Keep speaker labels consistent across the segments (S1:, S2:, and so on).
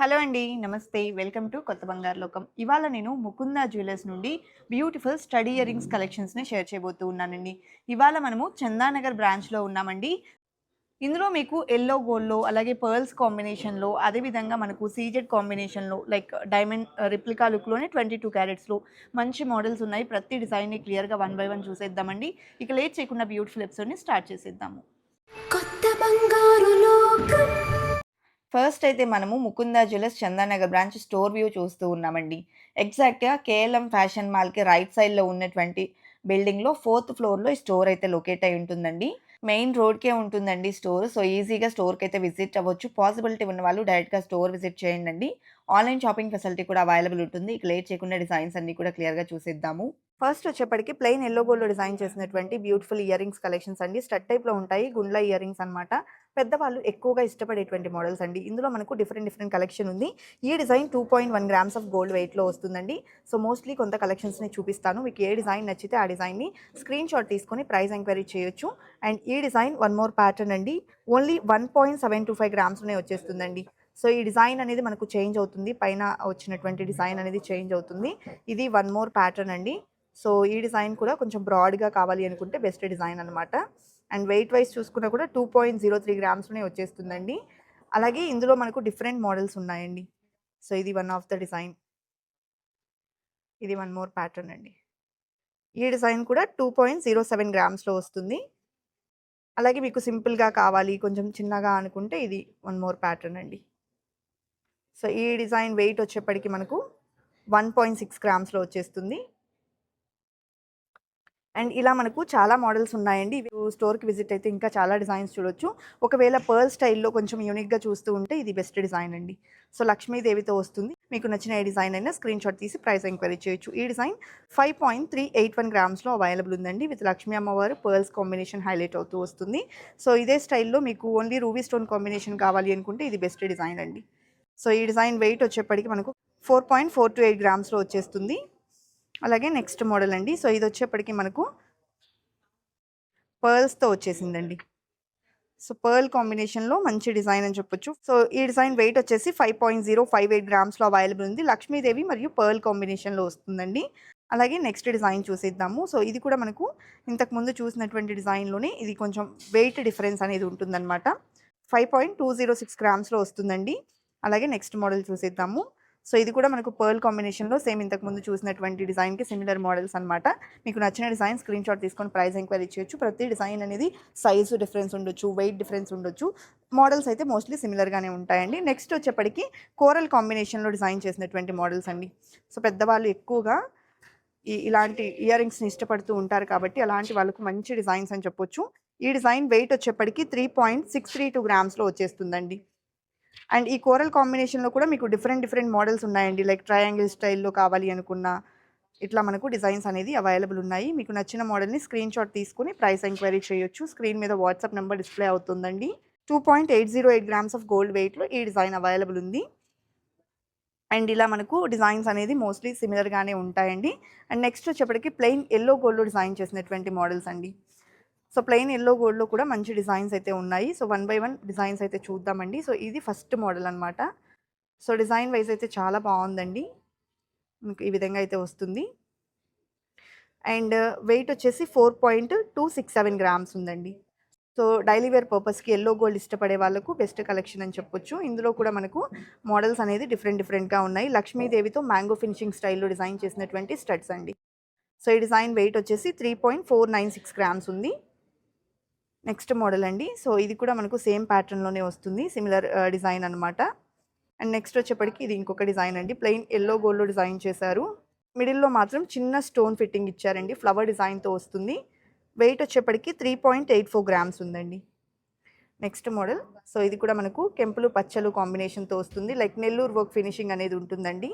S1: Hello అండి నమస్తే. Welcome to కొత్త బంగారు లోకం. ఇవాళ నేను ముకుందా జ్యువెలర్స్ నుండి బ్యూటిఫుల్ స్టడీ ఇయరింగ్స్ కలెక్షన్స్ని షేర్ చేయబోతూ ఉన్నానండి. ఇవాళ మనము చందానగర్ బ్రాంచ్లో ఉన్నామండి. ఇందులో మీకు ఎల్లో గోల్డ్లో అలాగే పర్ల్స్ కాంబినేషన్లో అదేవిధంగా మనకు సీజెడ్ కాంబినేషన్లో లైక్ డైమండ్ రిప్లికా లుక్లోనే ట్వంటీ టూ క్యారెట్స్లో మంచి మోడల్స్ ఉన్నాయి. ప్రతి డిజైన్ని క్లియర్గా వన్ బై వన్ చూసేద్దామండి. ఇక లేట్ చేయకుండా బ్యూటిఫుల్ ఎపిసోడ్ని స్టార్ట్ చేసేద్దాము.
S2: కొత్త బంగారు లోకం.
S1: ఫస్ట్ అయితే మనము Mukunda jewellers Chandanagar branch store view చూస్తూ ఉన్నామండి. ఎగ్జాక్ట్గా కేఎల్ఎం ఫ్యాషన్ మాల్కి రైట్ సైడ్లో ఉన్నటువంటి బిల్డింగ్లో ఫోర్త్ ఫ్లోర్లో ఈ స్టోర్ అయితే లొకేట్ అయి ఉంటుందండి. మెయిన్ రోడ్కే ఉంటుందండి స్టోర్. సో ఈజీగా స్టోర్కి అయితే విజిట్ అవ్వచ్చు. పాసిబిలిటీ ఉన్న వాళ్ళు డైరెక్ట్గా స్టోర్ విజిట్ చేయండి ఆన్లైన్ షాపింగ్ ఫెసిలిటీ కూడా అవైలబుల్ ఉంటుంది. ఇక లేట్ చేయకుండా డిజైన్స్ అన్నీ కూడా క్లియర్గా చూసేద్దాము. ఫస్ట్ వచ్చేప్పటికి ప్లెయిన్ ఎల్లో గోల్డ్ డిజైన్ చేసినటువంటి బ్యూటిఫుల్ ఇయర్ రింగ్స్ కలెక్షన్స్ అండి. స్టడ్ టైప్లో ఉంటాయి గుండ్ల ఇయర్ రింగ్స్ అనమాట పెద్దవాళ్ళు ఎక్కువగా ఇష్టపడేటువంటి మోడల్స్ అండి. ఇందులో మనకు డిఫరెంట్ డిఫరెంట్ కలెక్షన్ ఉంది. ఈ design two point one grams of gold వెయిట్లో వస్తుందండి. సో మోస్ట్లీ కొంత కలెక్షన్స్ని చూపిస్తాను. మీకు ఏ డిజైన్ నచ్చితే ఆ డిజైన్ని స్క్రీన్ షాట్ తీసుకొని ప్రైస్ ఎంక్వైరీ చేయొచ్చు. అండ్ ఈ డిజైన్ వన్ మోర్ ప్యాటర్న్ అండి. Only one point seven two five గ్రామ్స్లోనే వచ్చేస్తుందండి. సో ఈ డిజైన్ అనేది మనకు చేంజ్ అవుతుంది. పైన వచ్చినటువంటి డిజైన్ అనేది చేంజ్ అవుతుంది. ఇది వన్ మోర్ ప్యాటర్న్ అండి. సో ఈ డిజైన్ కూడా కొంచెం బ్రాడ్గా కావాలి అనుకుంటే బెస్ట్ డిజైన్ అనమాట అండ్ వెయిట్ వైజ్ చూసుకున్నా కూడా టూ పాయింట్ జీరో త్రీ గ్రామ్స్లోనే వచ్చేస్తుందండి. అలాగే ఇందులో మనకు డిఫరెంట్ మోడల్స్ ఉన్నాయండి. సో ఇది వన్ ఆఫ్ ద డిజైన్. ఇది వన్ మోర్ ప్యాటర్న్ అండి. ఈ డిజైన్ కూడా టూ పాయింట్ జీరో సెవెన్ గ్రామ్స్లో వస్తుంది. అలాగే మీకు సింపుల్గా కావాలి కొంచెం చిన్నగా అనుకుంటే ఇది వన్ మోర్ ప్యాటర్న్ అండి. సో ఈ డిజైన్ వెయిట్ వచ్చేప్పటికి మనకు వన్ పాయింట్ సిక్స్ గ్రామ్స్లో వచ్చేస్తుంది. అండ్ ఇలా మనకు చాలా మోడల్స్ ఉన్నాయండి. ఇవి స్టోర్కి విజిట్ అయితే ఇంకా చాలా డిజైన్స్ చూడొచ్చు. ఒకవేళ పర్ల్ స్టైల్లో కొంచెం యూనిక్గా చూస్తూ ఉంటే ఇది బెస్ట్ డిజైన్ అండి. సో లక్ష్మీదేవితో వస్తుంది. మీకు నచ్చిన ఏ డిజైన్ అయినా స్క్రీన్ షాట్ తీసి ప్రైస్ ఎంక్వైరీ చేయొచ్చు. ఈ design five point three eight one గ్రామ్స్లో available ఉందండి. విత్ లక్ష్మీ అమ్మవారు పర్ల్స్ కాంబినేషన్ హైలైట్ అవుతూ వస్తుంది. సో ఇదే స్టైల్లో మీకు ఓన్లీ రూబీ స్టోన్ కాంబినేషన్ కావాలి అనుకుంటే ఇది బెస్ట్ డిజైన్ అండి. సో ఈ డిజైన్ వెయిట్ వచ్చేప్పటికి మనకు four point four two eight గ్రామ్స్లో వచ్చేస్తుంది. అలాగే నెక్స్ట్ మోడల్ అండి. సో ఇది వచ్చేప్పటికి మనకు పర్ల్స్తో వచ్చేసిందండి. సో పర్ల్ కాంబినేషన్లో మంచి డిజైన్ అని చెప్పొచ్చు. సో ఈ డిజైన్ వెయిట్ వచ్చేసి five point zero five eight గ్రామ్స్లో available ఉంది. లక్ష్మీదేవి మరియు పర్ల్ కాంబినేషన్లో వస్తుందండి. అలాగే నెక్స్ట్ డిజైన్ చూసేద్దాము. సో ఇది కూడా మనకు ఇంతకు ముందు చూసినటువంటి డిజైన్లోనే ఇది కొంచెం వెయిట్ డిఫరెన్స్ అనేది ఉంటుందన్నమాట. Five point two zero six గ్రామ్స్లో వస్తుందండి. అలాగే నెక్స్ట్ మోడల్ చూసేద్దాము. సో ఇది కూడా మనకు పర్ల్ కాంబినేషన్లో సేమ్ ఇంతకు ముందు చూసినటువంటి డిజైన్కి సిమిలర్ మోడల్స్ అనమాట మీకు నచ్చిన డిజైన్ స్క్రీన్ షాట్ తీసుకొని ప్రైస్ ఎంక్వైరీ చేయొచ్చు. ప్రతి డిజైన్ అనేది సైజు డిఫరెన్స్ ఉండొచ్చు వెయిట్ డిఫరెన్స్ ఉండొచ్చు. మోడల్స్ అయితే మోస్ట్లీ సిమిలర్గానే ఉంటాయండి. నెక్స్ట్ వచ్చేప్పటికి కోరల్ కాంబినేషన్లో డిజైన్ చేసినటువంటి మోడల్స్ అండి. సో పెద్దవాళ్ళు ఎక్కువగా ఈ ఇలాంటి ఇయర్ రింగ్స్ని ఇష్టపడుతూ ఉంటారు కాబట్టి అలాంటి వాళ్ళకు మంచి డిజైన్స్ అని చెప్పొచ్చు. ఈ డిజైన్ వెయిట్ వచ్చేప్పటికి three point six three two గ్రామ్స్లో వచ్చేస్తుందండి. అండ్ ఈ కోరల్ కాంబినేషన్లో కూడా మీకు డిఫరెంట్ డిఫరెంట్ మోడల్స్ ఉన్నాయండి. లైక్ ట్రయాంగిల్ స్టైల్లో కావాలి అనుకున్న ఇట్లా మనకు డిజైన్స్ అనేది అవైలబుల్ ఉన్నాయి. మీకు నచ్చిన మోడల్ని స్క్రీన్ షాట్ తీసుకుని ప్రైస్ ఎంక్వైరీ చేయొచ్చు. స్క్రీన్ మీద వాట్సాప్ నెంబర్ డిస్ప్లే అవుతుందండి. Two point eight zero eight grams of gold వెయిట్లో ఈ డిజైన్ అవైలబుల్ ఉంది. అండ్ ఇలా మనకు డిజైన్స్ అనేది మోస్ట్లీ సిమిలర్గానే ఉంటాయండి. అండ్ నెక్స్ట్ వచ్చేప్పటికి ప్లెయిన్ ఎల్లో గోల్డ్లో డిజైన్ చేసినటువంటి మోడల్స్ అండి. సో ప్లెయిన్ ఎల్లో గోల్డ్లో కూడా మంచి డిజైన్స్ అయితే ఉన్నాయి. So one by one designs అయితే చూద్దామండి. సో ఇది ఫస్ట్ మోడల్ అనమాట సో డిజైన్ వైజ్ అయితే చాలా బాగుందండి. మీకు ఈ విధంగా అయితే వస్తుంది. అండ్ వెయిట్ వచ్చేసి four point two six seven grams ఉందండి. సో డైలీ వేర్ పర్పస్కి ఎల్లో గోల్డ్ ఇష్టపడే వాళ్ళకు బెస్ట్ కలెక్షన్ అని చెప్పొచ్చు. ఇందులో కూడా మనకు మోడల్స్ అనేది డిఫరెంట్ డిఫరెంట్గా ఉన్నాయి. లక్ష్మీదేవితో మ్యాంగో ఫినిషింగ్ స్టైల్లో డిజైన్ చేసినటువంటి స్టడ్స్ అండి. సో ఈ డిజైన్ వెయిట్ వచ్చేసి three point four nine six grams ఉంది. నెక్స్ట్ మోడల్ అండి. సో ఇది కూడా మనకు సేమ్ ప్యాటర్న్లోనే వస్తుంది. సిమిలర్ డిజైన్ అనమాట అండ్ నెక్స్ట్ వచ్చేప్పటికి ఇది ఇంకొక డిజైన్ అండి. ప్లెయిన్ ఎల్లో గోల్డ్లో డిజైన్ చేశారు. మిడిల్లో మాత్రం చిన్న స్టోన్ ఫిట్టింగ్ ఇచ్చారండి. ఫ్లవర్ డిజైన్తో వస్తుంది. వెయిట్ వచ్చేప్పటికి three point eight four grams ఉందండి. Next model. సో ఇది కూడా మనకు కెంపులు పచ్చలు కాంబినేషన్తో వస్తుంది. లైక్ నెల్లూరు వర్క్ ఫినిషింగ్ అనేది ఉంటుందండి.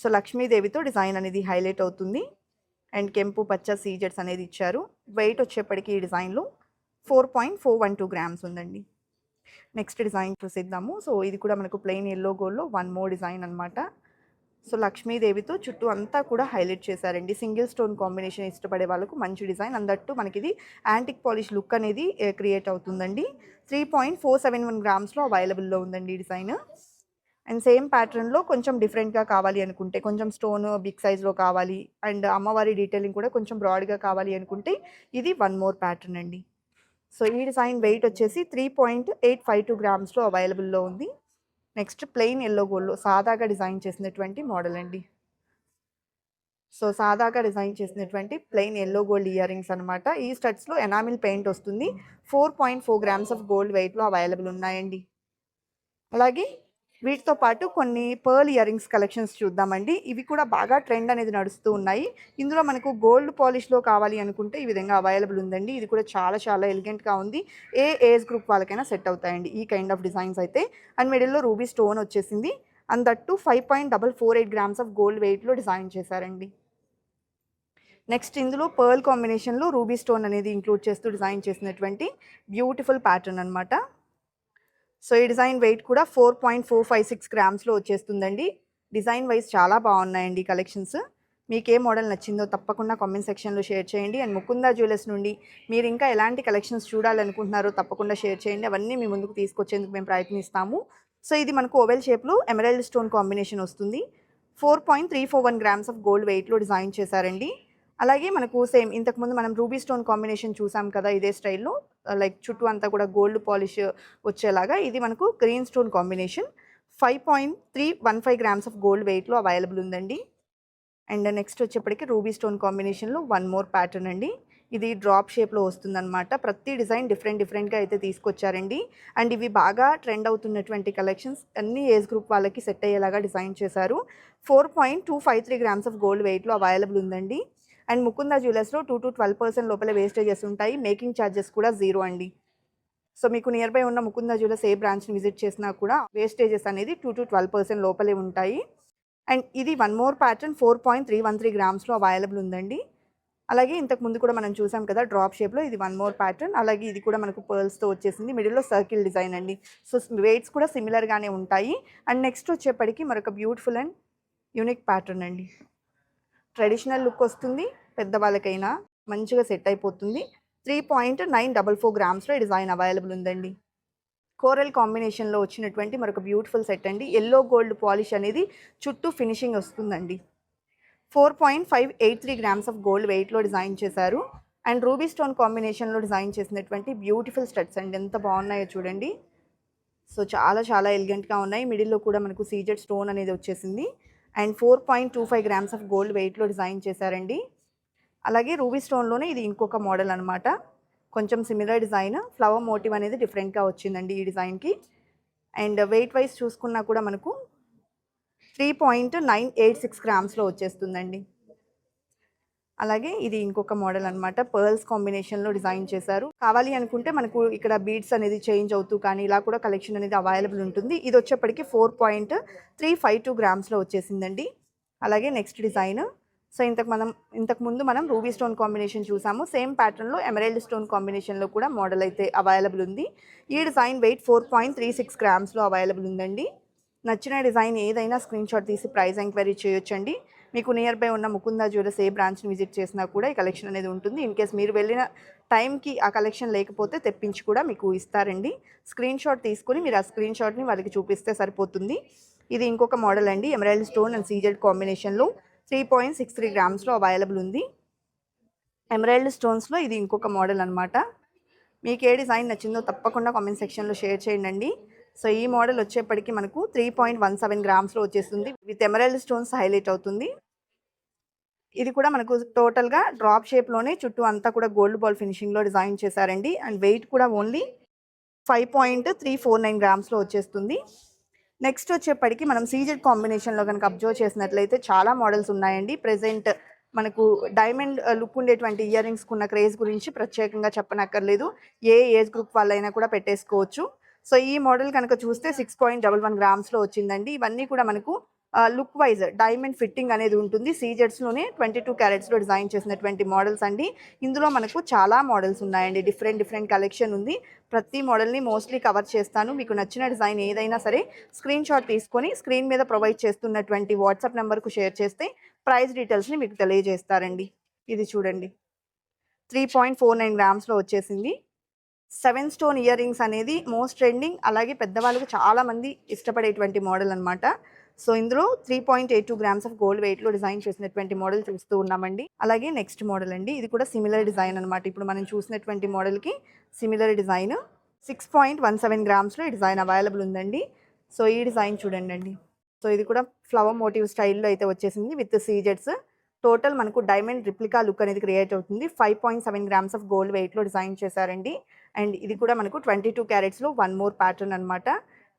S1: సో లక్ష్మీదేవితో డిజైన్ అనేది హైలైట్ అవుతుంది. అండ్ కెంపు పచ్చ సీజెట్స్ అనేది ఇచ్చారు. వెయిట్ వచ్చేప్పటికి ఈ డిజైన్లో four point four one two grams ఉందండి. నెక్స్ట్ డిజైన్ చూసిద్దాము. సో ఇది కూడా మనకు ప్లెయిన్ ఎల్లో గోల్డ్లో వన్ మోర్ డిజైన్ అనమాట సో లక్ష్మీదేవితో చుట్టూ అంతా కూడా హైలైట్ చేశారండి. సింగిల్ స్టోన్ కాంబినేషన్ ఇష్టపడే వాళ్ళకు మంచి డిజైన్. అందట్టు మనకి ఇది యాంటిక్ పాలిష్ లుక్ అనేది క్రియేట్ అవుతుందండి. Three point four seven one గ్రామ్స్లో అవైలబుల్లో ఉందండి ఈ డిజైన్. అండ్ సేమ్ ప్యాటర్న్‌లో కొంచెం డిఫరెంట్‌గా కావాలి అనుకుంటే, కొంచెం స్టోన్ బిగ్ సైజ్‌లో కావాలి. అండ్ అమ్మవారి డీటెయిలింగ్ కూడా కొంచెం బ్రాడ్‌గా కావాలి అనుకుంటే ఇది వన్ మోర్ ప్యాటర్న్ అండి. సో, ఈ డిజైన్ వెయిట్ వచ్చేసి 3.852 గ్రామ్స్‌లో అవైలబుల్‌లో ఉంది. నెక్స్ట్ ప్లెయిన్ ఎల్లో గోల్డ్‌లో సాదాగా డిజైన్ చేసినటువంటి మోడల్ అండి. సో, సాదాగా డిజైన్ చేసినటువంటి plain yellow gold ear rings అనమాట. ఈ స్టడ్స్‌లో ఎనామిల్ పెయింట్ వస్తుంది. 4.4 గ్రామ్స్ ఆఫ్ గోల్డ్ వెయిట్‌లో అవైలబుల్ ఉన్నాయండి. అలాగే వీటితో పాటు కొన్ని పర్ల్ ఇయరింగ్స్ కలెక్షన్స్ చూద్దామండి. ఇవి కూడా బాగా ట్రెండ్ అనేది నడుస్తూ ఉన్నాయి. ఇందులో మనకు గోల్డ్ పాలిష్‌లో కావాలి అనుకుంటే ఈ విధంగా అవైలబుల్ ఉందండి. ఇది కూడా చాలా చాలా ఎలిగెంట్‌గా ఉంది. ఏ ఏజ్ గ్రూప్ వాళ్ళకైనా సెట్ అవుతాయండి. ఈ కైండ్ ఆఫ్ డిజైన్స్ అయితే. అండ్ మిడిల్‌లో రూబీ స్టోన్ వచ్చేసింది. And that too 5.448 grams of gold వెయిట్‌లో డిజైన్ చేశారండి. నెక్స్ట్ ఇందులో పర్ల్ కాంబినేషన్‌లో రూబీ స్టోన్ అనేది ఇంక్లూడ్ చేస్తూ డిజైన్ చేసినటువంటి బ్యూటిఫుల్ ప్యాటర్న్ అనమాట. సో, ఈ డిజైన్ వెయిట్ కూడా 4.456 గ్రామ్స్‌లో వచ్చేస్తుందండి. డిజైన్ వైస్ చాలా బాగున్నాయండి కలెక్షన్స్. మీకు ఏ మోడల్ నచ్చిందో తప్పకుండా కామెంట్ సెక్షన్‌లో షేర్ చేయండి. అండ్ ముకుందా జ్యువెలర్స్ నుండి మీరు ఇంకా ఎలాంటి కలెక్షన్స్ చూడాలనుకుంటున్నారో తప్పకుండా షేర్ చేయండి. అవన్నీ మీ ముందుకు తీసుకొచ్చేందుకు మేము ప్రయత్నిస్తాము. సో, ఇది మనకు ఓవెల్ షేప్‌లో ఎమరాల్డ్ స్టోన్ కాంబినేషన్ వస్తుంది. 4.341 గ్రామ్స్ ఆఫ్ గోల్డ్ వెయిట్‌లో డిజైన్ చేశారండి. అలాగే మనకు సేమ్ ఇంతకుముందు మనం రూబీ స్టోన్ కాంబినేషన్ చూసాం కదా! ఇదే స్టైల్‌లో లైక్ uh, చుట్టూ అంతా కూడా గోల్డ్ పాలిష్ వచ్చేలాగా ఇది మనకు green stone combination 5.315 grams of gold వెయిట్‌లో అవైలబుల్ ఉందండి. అండ్ నెక్స్ట్ వచ్చేప్పటికి రూబీ స్టోన్ కాంబినేషన్‌లో వన్ మోర్ ప్యాటర్న్ అండి. ఇది డ్రాప్ షేప్‌లో వస్తుందన్నమాట. ప్రతి డిజైన్ డిఫరెంట్ డిఫరెంట్‌గా అయితే తీసుకొచ్చారండి. అండ్ ఇవి బాగా ట్రెండ్ అవుతున్నటువంటి కలెక్షన్స్ అన్ని ఏజ్ గ్రూప్ వాళ్ళకి సెట్ అయ్యేలాగా డిజైన్ చేశారు. 4.253 గ్రామ్స్ ఆఫ్ గోల్డ్ వెయిట్‌లో అవైలబుల్ ఉందండి. అండ్ ముకుంద జ్యువెలర్స్‌లో 2-12% లోపల వేస్టేజెస్ ఉంటాయి. మేకింగ్ చార్జెస్ కూడా జీరో అండి. సో, మీకు నియర్ బై ఉన్న ముకుంద జ్యువెలర్స్ ఏ బ్రాంచ్‌ని విజిట్ చేసినా కూడా వేస్టేజెస్ అనేది 2-12% లోపలే ఉంటాయి. అండ్ ఇది వన్ మోర్ ప్యాటర్న్ 4.313 గ్రామ్స్‌లో అవైలబుల్ ఉందండి. అలాగే ఇంతకు ముందు కూడా మనం చూసాం కదా! డ్రాప్ షేప్‌లో ఇది వన్ మోర్ ప్యాటర్న్. అలాగే ఇది కూడా మనకు పర్ల్స్‌తో వచ్చేసింది. మిడిల్‌లో సర్కిల్ డిజైన్ అండి. సో, వెయిట్స్ కూడా సిమిలర్‌గానే ఉంటాయి. అండ్ నెక్స్ట్ వచ్చేప్పటికి మరొక బ్యూటిఫుల్ అండ్ యూనిక్ ప్యాటర్న్ అండి. ట్రెడిషనల్ లుక్ వస్తుంది. పెద్దవాళ్ళకైనా మంచిగా సెట్ అయిపోతుంది. 3.944 గ్రామ్స్‌లో ఈ డిజైన్ అవైలబుల్ ఉందండి. కోరల్ కాంబినేషన్‌లో వచ్చినటువంటి మరొక బ్యూటిఫుల్ సెట్ అండి. ఎల్లో గోల్డ్ పాలిష్ అనేది చుట్టూ ఫినిషింగ్ వస్తుందండి. 4.583 గ్రామ్స్ ఆఫ్ గోల్డ్ వెయిట్‌లో డిజైన్ చేశారు. అండ్ రూబీ స్టోన్ కాంబినేషన్‌లో డిజైన్ చేసినటువంటి బ్యూటిఫుల్ స్టడ్స్ అండి. ఎంత బాగున్నాయో చూడండి. సో, చాలా చాలా ఎలిగెంట్‌గా ఉన్నాయి. మిడిల్‌లో కూడా మనకు సీజెడ్ స్టోన్ అనేది వచ్చేసింది. అండ్ 4.25 గ్రామ్స్ ఆఫ్ గోల్డ్ వెయిట్‌లో డిజైన్ చేశారండి. అలాగే రూబీ స్టోన్‌లోనే ఇది ఇంకొక మోడల్ అనమాట. కొంచెం సిమిలర్ డిజైన్. ఫ్లవర్ మోటివ్ అనేది డిఫరెంట్‌గా వచ్చిందండి ఈ డిజైన్‌కి. అండ్ వెయిట్ వైస్ చూసుకున్నా కూడా మనకు 3.986 గ్రామ్స్‌లో వచ్చేస్తుందండి. అలాగే ఇది ఇంకొక మోడల్ అనమాట. పర్ల్స్ కాంబినేషన్‌లో డిజైన్ చేశారు. కావాలి అనుకుంటే మనకు ఇక్కడ బీడ్స్ అనేది చేంజ్ అవుతూ కానీ ఇలా కూడా కలెక్షన్ అనేది అవైలబుల్ ఉంటుంది. ఇది వచ్చేప్పటికి 4.352 గ్రామ్స్‌లో వచ్చేసిందండి. అలాగే నెక్స్ట్ డిజైన్. సో, ఇంతకు మనం ఇంతకు ముందు మనం రూబీ స్టోన్ కాంబినేషన్ చూసాము. సేమ్ ప్యాటర్న్‌లో ఎమరైల్డ్ స్టోన్ కాంబినేషన్‌లో కూడా మోడల్ అయితే అవైలబుల్ ఉంది. ఈ డిజైన్ వెయిట్ 4.36 గ్రామ్స్‌లో అవైలబుల్ ఉందండి. నచ్చిన డిజైన్ ఏదైనా స్క్రీన్ షాట్ తీసి ప్రైస్ ఎంక్వైరీ చేయొచ్చండి. మీకు నియర్ బై ఉన్న ముకుందా జ్యువెలర్స్ ఏ బ్రాంచ్‌ని విజిట్ చేసినా కూడా ఈ కలెక్షన్ అనేది ఉంటుంది. ఇన్ కేస్ మీరు వెళ్ళిన టైంకి ఆ కలెక్షన్ లేకపోతే తెప్పించి కూడా మీకు ఇస్తారండి. స్క్రీన్ షాట్ తీసుకొని మీరు ఆ స్క్రీన్ షాట్‌ని వాళ్ళకి చూపిస్తే సరిపోతుంది. ఇది ఇంకొక మోడల్ అండి. ఎమరాల్డ్ స్టోన్ అండ్ సీజెడ్ కాంబినేషన్‌లో 3.63 గ్రామ్స్‌లో అవైలబుల్ ఉంది. ఎమరాయిల్డ్ స్టోన్స్‌లో ఇది ఇంకొక మోడల్ అనమాట. మీకు ఏ డిజైన్ నచ్చిందో తప్పకుండా కామెంట్ సెక్షన్‌లో షేర్ చేయండి సో, ఈ మోడల్ వచ్చేప్పటికి మనకు 3.17 గ్రామ్స్‌లో వచ్చేస్తుంది. విత్ ఎమరాయిల్డ్ స్టోన్స్ హైలైట్ అవుతుంది. ఇది కూడా మనకు టోటల్‌గా డ్రాప్ షేప్‌లోనే చుట్టూ అంతా కూడా గోల్డ్ బాల్ ఫినిషింగ్‌లో డిజైన్ చేశారండి. అండ్ వెయిట్ కూడా ఓన్లీ 5.349 గ్రామ్స్‌లో వచ్చేస్తుంది. నెక్స్ట్ వచ్చేప్పటికి మనం సీజెడ్ కాంబినేషన్‌లో కనుక అబ్జర్వ్ చేసినట్లయితే చాలా మోడల్స్ ఉన్నాయండి. ప్రజెంట్ మనకు డైమండ్ లుక్ uh, ఉండేటువంటి ఇయర్ రింగ్స్‌కి ఉన్న క్రేజ్ గురించి ప్రత్యేకంగా చెప్పనక్కర్లేదు. ఏ ఏజ్ గ్రూప్ వాళ్ళైనా కూడా పెట్టేసుకోవచ్చు. సో, ఈ మోడల్ కనుక చూస్తే 6.11 గ్రామ్స్‌లో వచ్చిందండి. ఇవన్నీ కూడా మనకు లుక్ వైజ్ డైమండ్ ఫిట్టింగ్ అనేది ఉంటుంది. సీజెట్స్లోనే ట్వంటీ టూ క్యారెట్స్‌లో డిజైన్ చేసినటువంటి మోడల్స్ అండి. ఇందులో మనకు చాలా మోడల్స్ ఉన్నాయండి. డిఫరెంట్ డిఫరెంట్ కలెక్షన్ ఉంది. ప్రతి మోడల్‌ని మోస్ట్‌లీ కవర్ చేస్తాను. మీకు నచ్చిన డిజైన్ ఏదైనా సరే స్క్రీన్ షాట్ తీసుకొని స్క్రీన్ మీద ప్రొవైడ్ చేస్తున్నటువంటి వాట్సాప్ నెంబర్కు షేర్ చేస్తే ప్రైస్ డీటెయిల్స్‌ని మీకు తెలియజేస్తారండి. ఇది చూడండి. 3.49 గ్రామ్స్‌లో వచ్చేసింది. సెవెన్ స్టోన్ ఇయర్ రింగ్స్ అనేది మోస్ట్ ట్రెండింగ్ అలాగే పెద్దవాళ్ళకు చాలామంది ఇష్టపడేటువంటి మోడల్ అనమాట సో ఇందులో three point eight two grams of gold వెయిట్లో డిజైన్ చేసినటువంటి మోడల్ చూస్తూ ఉన్నామండి. అలాగే నెక్స్ట్ మోడల్ అండి. ఇది కూడా సిమిలర్ డిజైన్ అనమాట ఇప్పుడు మనం చూసినటువంటి మోడల్కి similar design six point one seven గ్రామ్స్లో ఈ డిజైన్ అవైలబుల్ ఉందండి. సో ఈ డిజైన్ చూడండి అండి. సో ఇది కూడా ఫ్లవర్ మోటివ్ స్టైల్లో అయితే వచ్చేసింది విత్ సీజెట్స్ టోటల్ మనకు డైమండ్ రిప్లికా లుక్ అనేది క్రియేట్ అవుతుంది. Five point seven grams of gold వెయిట్లో డిజైన్ చేశారండి. అండ్ ఇది కూడా మనకు ట్వంటీ టూ క్యారెట్స్లో వన్ మోర్ ప్యాటర్న్ అనమాట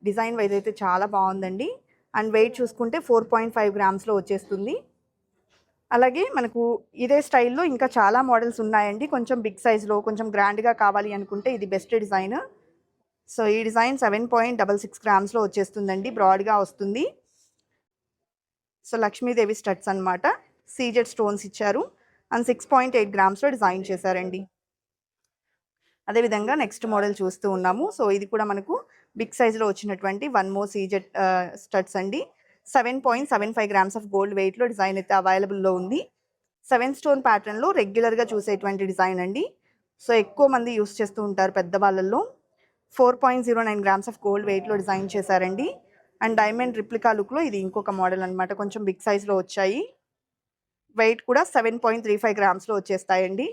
S1: డిజైన్ వైజ్ అయితే చాలా బాగుందండి. అండ్ వెయిట్ చూసుకుంటే ఫోర్ పాయింట్ ఫైవ్ గ్రామ్స్లో వచ్చేస్తుంది. అలాగే మనకు ఇదే స్టైల్లో ఇంకా చాలా మోడల్స్ ఉన్నాయండి. కొంచెం బిగ్ సైజ్లో కొంచెం గ్రాండ్గా కావాలి అనుకుంటే ఇది బెస్ట్ డిజైన్. సో ఈ design seven point double six గ్రామ్స్లో వచ్చేస్తుందండి. బ్రాడ్గా వస్తుంది. సో లక్ష్మీదేవి స్టడ్స్ అనమాట సీజెడ్ స్టోన్స్ ఇచ్చారు. అండ్ సిక్స్ పాయింట్ ఎయిట్ గ్రామ్స్లో డిజైన్ చేశారండి. అదేవిధంగా నెక్స్ట్ మోడల్ చూస్తూ ఉన్నాము. సో ఇది కూడా మనకు బిగ్ సైజ్లో వచ్చినటువంటి వన్ మోర్ సీజెడ్ స్టడ్స్ అండి. Seven point seven five grams of gold వెయిట్లో డిజైన్ అయితే అవైలబుల్లో ఉంది. సెవెన్ స్టోన్ ప్యాటర్న్లో రెగ్యులర్గా చూసేటువంటి డిజైన్ అండి. సో ఎక్కువ మంది యూస్ చేస్తూ ఉంటారు పెద్దవాళ్ళల్లో. Four point zero nine grams of gold వెయిట్లో డిజైన్ చేశారండి. అండ్ డైమండ్ రిప్లికా లుక్లో ఇది ఇంకొక మోడల్ అనమాట కొంచెం బిగ్ సైజ్లో వచ్చాయి. వెయిట్ కూడా సెవెన్ పాయింట్ త్రీ ఫైవ్ గ్రామ్స్లో వచ్చేస్తాయండి.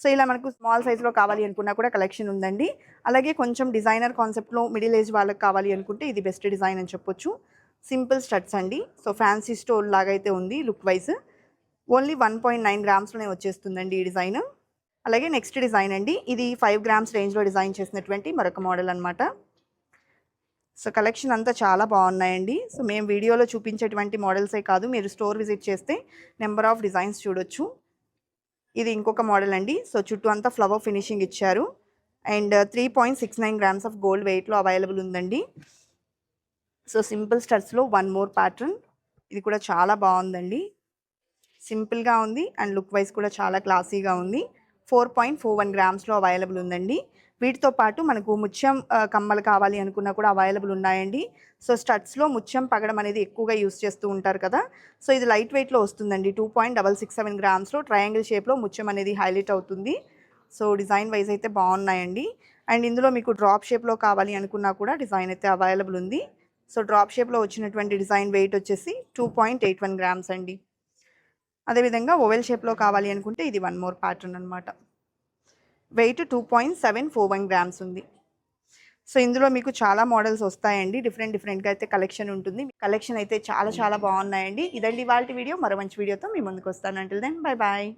S1: సో ఇలా మనకు స్మాల్ సైజ్లో కావాలి అనుకున్నా కూడా కలెక్షన్ ఉందండి. అలాగే కొంచెం డిజైనర్ కాన్సెప్ట్లో మిడిల్ ఏజ్ వాళ్ళకి కావాలి అనుకుంటే ఇది బెస్ట్ డిజైన్ అని చెప్పొచ్చు. సింపుల్ స్టడ్స్ అండి. సో ఫ్యాన్సీ స్టోర్ లాగా అయితే ఉంది look wise only one point nine గ్రామ్స్లోనే వచ్చేస్తుందండి ఈ డిజైన్ అలాగే నెక్స్ట్ డిజైన్ అండి. ఇది ఫైవ్ గ్రామ్స్ రేంజ్లో డిజైన్ చేసినటువంటి మరొక మోడల్ అనమాట సో కలెక్షన్ అంతా చాలా బాగున్నాయండి. సో మేము వీడియోలో చూపించేటువంటి మోడల్సే కాదు. మీరు స్టోర్ విజిట్ చేస్తే నెంబర్ ఆఫ్ డిజైన్స్ చూడొచ్చు. ఇది ఇంకొక మోడల్ అండి. సో చుట్టూ అంతా ఫ్లవర్ ఫినిషింగ్ ఇచ్చారు. And three point six nine grams of gold వెయిట్లో అవైలబుల్ ఉందండి. సో సింపుల్ స్టడ్స్లో వన్ మోర్ ప్యాటర్న్ ఇది కూడా చాలా బాగుందండి. సింపుల్గా ఉంది. అండ్ లుక్ వైజ్ కూడా చాలా క్లాసీగా ఉంది. ఫోర్ పాయింట్ ఫోర్ వన్ గ్రామ్స్లో అవైలబుల్ ఉందండి. వీటితో పాటు మనకు ముత్యం కమ్మలు కావాలి అనుకున్నా కూడా అవైలబుల్ ఉన్నాయండి. సో స్టడ్స్లో ముత్యం పగడం అనేది ఎక్కువగా యూస్ చేస్తూ ఉంటారు కదా. సో ఇది లైట్ వెయిట్లో వస్తుందండి. Two point double six seven గ్రామ్స్లో triangle షేప్లో ముత్యం అనేది హైలైట్ అవుతుంది. సో డిజైన్ వైజ్ అయితే బాగున్నాయండి. అండ్ ఇందులో మీకు డ్రాప్ షేప్లో కావాలి అనుకున్నా కూడా డిజైన్ అయితే అవైలబుల్ ఉంది. సో డ్రాప్ షేప్లో వచ్చినటువంటి డిజైన్ వెయిట్ వచ్చేసి two point eight one grams అండి. అదేవిధంగా ఓవెల్ షేప్లో కావాలి అనుకుంటే ఇది వన్ మోర్ ప్యాటర్న్ అనమాట weight two point seven four one grams ఉంది. సో ఇందులో మీకు చాలా మోడల్స్ వస్తాయండి. డిఫరెంట్ డిఫరెంట్గా అయితే కలెక్షన్ ఉంటుంది. కలెక్షన్ అయితే చాలా చాలా బాగున్నాయండి. ఇదండి వాళ్ళ వీడియో. మరో మంచి వీడియోతో మీ ముందుకు వస్తాను. Until then bye bye